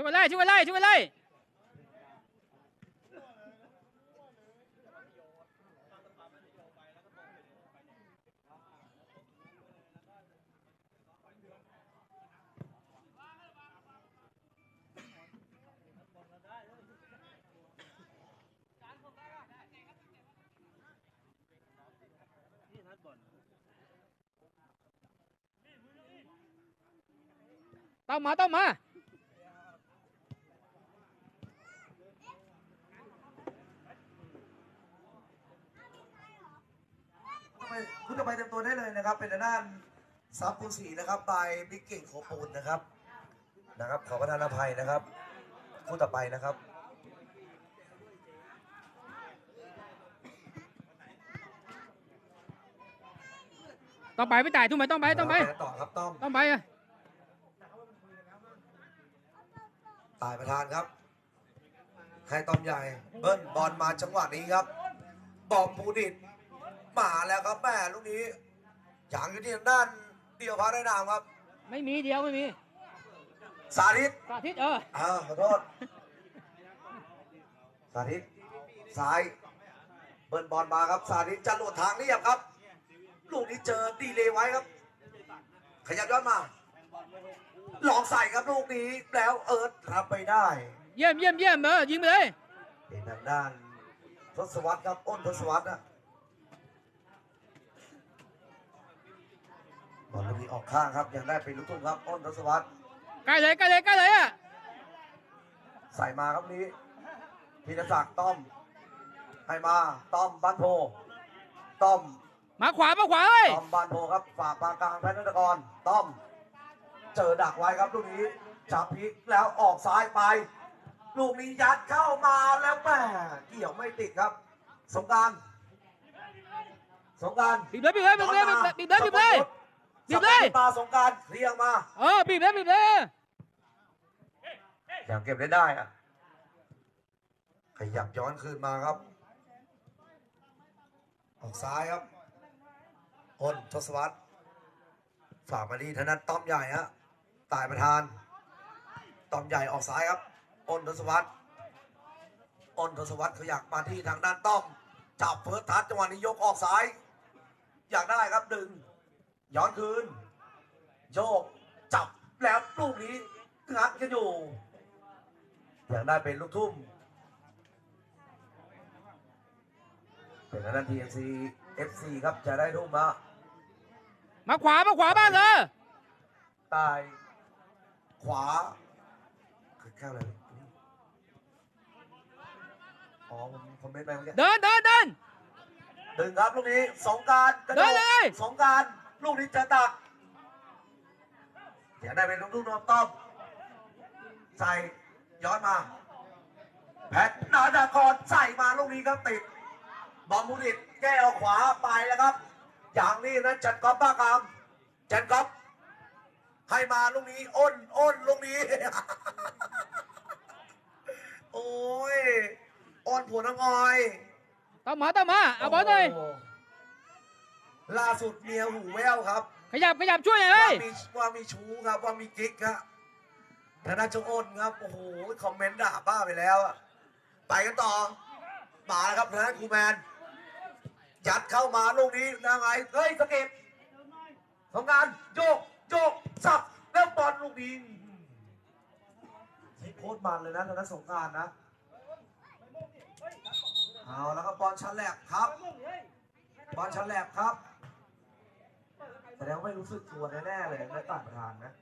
ช่วยไล่ช่วยไล่ช่วยไล่ต้องมาต้องมา คุณจะ ไปเต็มตัวได้เลยนะครับ เป็นทางด้านซับปูสีนะครับบายบิ๊กเก่งโคปูนนะครับนะครับ ขอประทานอภัยนะครับคู่ต่อไปนะครับต้องไปพี่ต่ายทุ่มไปต้องไปต้องไปต่อครับต้อมต้องไปอะตายประธานครับ ให้ต้อมใหญ่เบิ้ลบอลมาจังหวะนี้ครับ บอมปูดิด มาแล้วครับแม่ลูกนี้อย่างอยู่ที่ทางด้านเดียวพาได้นามครับ ไม่มีเดียวไม่มี สาธิตสาธิตเอออ่าขอโทษ สาธิตซ้ายเบิ้ลบอลมาครับสาธิตจะโหลดทางเรียบครับ ลูกนี้เจอดีเลยไว้ครับ ขยับย้อนมาลองใส่ครับลูกนี้แล้วเอิร์ธรับไปได้ เยี่ยมเยี่ยมเยี่ยมเออยิงไปเลยเป็นทางด้านทศวรรษครับอ้นทศวรรษนะ บอลลูกนี้ออกข้างครับยังได้เป็นลูกทุ่งครับอ้นทศวรรษใกล้เลยใกล้เลยใกล้เลยอะใส่มาครับนี้ธีรศักดิ์ต้อมให้มาต้อมบ้านโพต้อมมาขวามาขวาเฮ้ยต้อมบ้านโพครับฝากปากกลางแพทย์นกรต้อม เจอดักไว้ครับลูกนี้จับพลิกแล้วออกซ้ายไป ลูกนี้ยัดเข้ามาแล้วแม่เกี่ยวไม่ติดครับ สงกรารสงกรารบีบเลยบีบเลยบีบเลยบีบเลยบีบเลยบีบ เลยสปาสงกรารเรียงมา เออบีบเลยบีบเลยอย่างเก็บได้ได้อะขยับย้อนคืนมาครับ ออกซ้ายครับอ้นทศวรรษฝากมาดีธนัทต้อมใหญ่ฮะตายประธานต้อมใหญ่ออกซ้ายครับอ้นทศวรรษอ้นทศวรรษขยักมาที่ทางด้านต้อมจับเฟิร์สทัชจังหวะนี้ยกออกซ้าย อยากได้ครับดึงย้อนคืน โยกจับแล้วลูกนี้งัดกันอยู่อยากได้เป็นลูกทุ่มเป็นทางด้าน TNC FC ครับจะได้ทุ่มมามาขวามาขวาบ้างเออตาย ขวาคือแค่อะไรอ๋อผมคอมเมนต์ไปเมื่อกี้เดินเดินเดินดึงครับลูกนี้สงกรารกระโดได้ดเลยสงกรารลูกนี้จะตัก อยากได้เป็นลูกทุ่มน้องต้อมใส่ย้อนมา แพทนาดากรใส่มาลูกนี้ครับติด บอมบุริตแก้เอาขวาไปแล้วครับ อย่างนี้นะจันก๊อฟบ้ากามจันก๊อฟให้มาลูกนี้อ้นอ้นลูกนี้ โอ้ยอ้นผัวน้องออยต้องมาต้องมาเอาบอลเลยโโล่าสุดเมียหูแววครับ ขยับขยับช่วยหน่อยว่าเฮ้ยมีว่ามีชู้ครับว่ามีกิ๊กครับธนาจงอ้นครับโอ้โหคอมเมนต์ด่าบ้าไปแล้วอะไปกันต่อมาแล้วครับทางด้านครูแมนยัดเข้ามาลูกนี้ยังไงเฮ้ยสะเก็ดทำงานโยกโยกสับแล้วบอลลูกนี้ที่โคตรมันเลยนะธนาสงกรารนะเอาแล้วก็บอลชั้นแหลกครับบอลชั้นแหลกครับ แสดงว่าไม่รู้สึกตัวแน่ๆเลยนะต่างประธานนะ